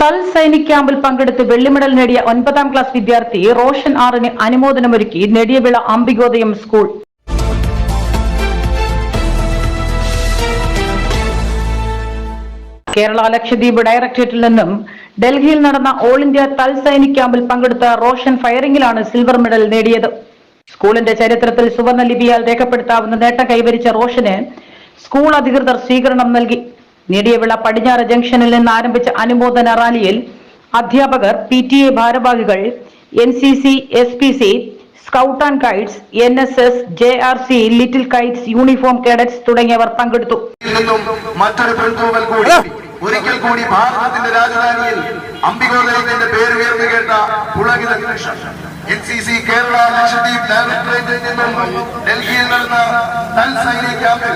തൽ സൈനിക് ക്യാമ്പിൽ പങ്കെടുത്ത് വെള്ളിമെഡൽ നേടിയ ഒൻപതാം ക്ലാസ് വിദ്യാർത്ഥി റോഷൻ ആറിന് അനുമോദനമൊരുക്കി നെടിയവിള അംബികോദയം സ്കൂൾ. കേരള ലക്ഷദ്വീപ് ഡയറക്ടറേറ്റിൽ നിന്നും ഡൽഹിയിൽ നടന്ന ഓൾ ഇന്ത്യ തൽ സൈനിക് ക്യാമ്പിൽ പങ്കെടുത്ത റോഷൻ ഫയറിംഗിലാണ് സിൽവർ മെഡൽ നേടിയത്. സ്കൂളിന്റെ ചരിത്രത്തിൽ സുവർണ ലിപിയാൽ രേഖപ്പെടുത്താവുന്ന നേട്ടം കൈവരിച്ച റോഷന് സ്കൂൾ അധികൃതർ സ്വീകരണം നൽകി. നേടിയവിള പടിഞ്ഞാറ് ജംഗ്ഷനിൽ നിന്ന് ആരംഭിച്ച അനുമോദന റാലിയിൽ അധ്യാപകർ പി ടി എ ഭാരവാഹികൾ N C C S P C scout and guides N S S J R C little kites uniform cadets തുടങ്ങിയവർ പങ്കെടുത്തു. മറ്റൊരു പെൺതൂവൽ കൂടി. ഒരിക്കൽ കൂടി ഭാരതത്തിന്റെ രാജധാനിയിൽ അംബികോദയത്തിന്റെ പേര് ഉയർന്നു കേട്ട പുളകിത N C C Kerala Lakshadweep ഡയറക്ടറേറ്റിൽ നിന്നും ഡൽഹിയിൽ നടന്ന സൈനിക ക്യാമ്പിൽ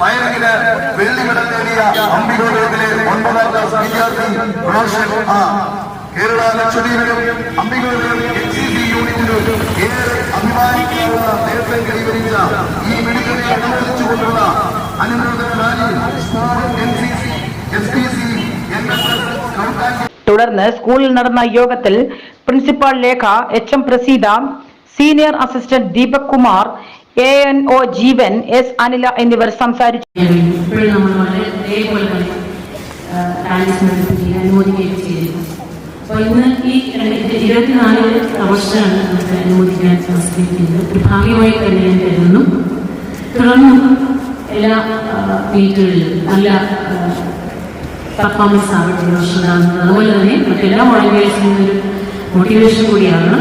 ഫയറിംഗിന് വെള്ളി മെഡൽ നേടിയ അംബികോദയത്തിലെ ഒൻപതാം ക്ലാസ് വിദ്യാർത്ഥി റോഷൻ ആ. കേരള ലക്ഷദ്വീപിലും അംബികോദയം എൻ സി ഏറെ അഭിമാനിക്കാവുന്ന നേട്ടം കൈവരിച്ച ഈ മെഡിക്കലെ അനുമോദിച്ചുകൊണ്ടുള്ള അനുമോദന rally N C C S P C തുടർന്ന് സ്കൂളിൽ നടന്ന യോഗത്തിൽ principal Lekha H M Praseetha senior assistant Deepak Kumar A N O Jeevan S Anila എന്നിവർ സംസാരിച്ചു. അപ്പോൾ ഇന്ന് ഈ രണ്ടായിരത്തി ഇരുപത്തിനാലിൽ പ്രൊഫഷനാണ് നമുക്ക് അനുമോദിക്കാൻ സംസ്കരിക്കുന്നത് ഒരു ഭാഗ്യമായി തന്നെ ഞാൻ കരുതുന്നു. തുടർന്നും എല്ലാ മീറ്റുകളിലും നല്ല പെർഫോമൻസ് ആവട്ടെ പ്രൊഫഷനാകുന്നത് അതുപോലെ തന്നെ മറ്റെല്ലാ വോളണ്ടിയേഴ്സിനും ഒരു മോട്ടിവേഷൻ കൂടിയാണ്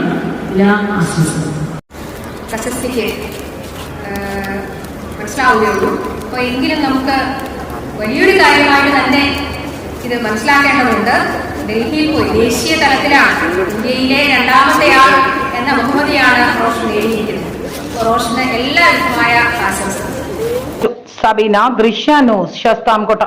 എല്ലാ ആശംസകളും. പ്രശസ്തിക്ക് മനസ്സിലാവുകയുള്ളൂ അപ്പോൾ എങ്കിലും നമുക്ക് വലിയൊരു കാര്യമായിട്ട് തന്നെ ഇത് മനസ്സിലാക്കേണ്ടതുണ്ട്. ഡൽഹിയിൽ പോയി ദേശീയ തലത്തിലാണ് ഇന്ത്യയിലെ രണ്ടാമത്തെ ആൾ എന്ന ബഹുമതിയാണ് റോഷൻ നേടിയിരിക്കുന്നത്. റോഷന് എല്ലാ വിധമായ ആശംസകളും സബീന ദൃശ്യ ന്യൂസ് ശസ്താംകോട്ട.